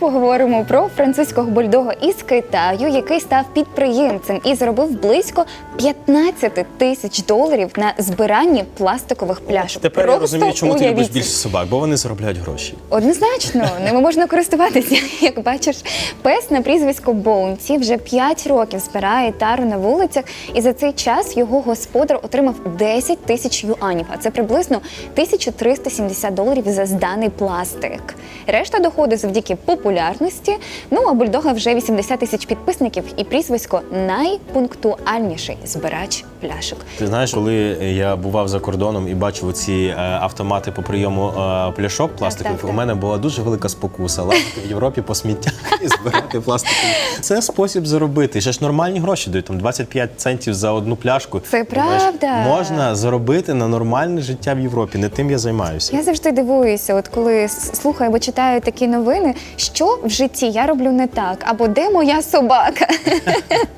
Поговоримо про французького бульдога із Китаю, який став підприємцем і заробив близько 15 тисяч доларів на збиранні пластикових пляшок. Тепер я розумію, чому ти уявіть любиш більше собак, бо вони заробляють гроші. Однозначно, ними можна користуватися. Як бачиш, пес на прізвисько Боунці вже 5 років збирає тару на вулицях, і за цей час його господар отримав 10 тисяч юанів, а це приблизно 1370 доларів за зданий пластик. Решта доходу завдяки популярності. Ну а бульдога вже 80 тисяч підписників і прізвисько найпунктуальніший збирач пляшок. Ти знаєш, коли я бував за кордоном і бачив ці е, автомати по прийому е, пляшок пластикових, так, так. у мене була дуже велика спокуса лазити в Європі по сміттях і збирати пластикові. Це спосіб заробити. Ще ж нормальні гроші дають там 25 центів за одну пляшку. Це правда. Можна заробити на нормальне життя в Європі. Не тим я займаюся. Я завжди дивуюся, от коли слухаю або читаю такі новини, що в житті я роблю не так, або де моя собака.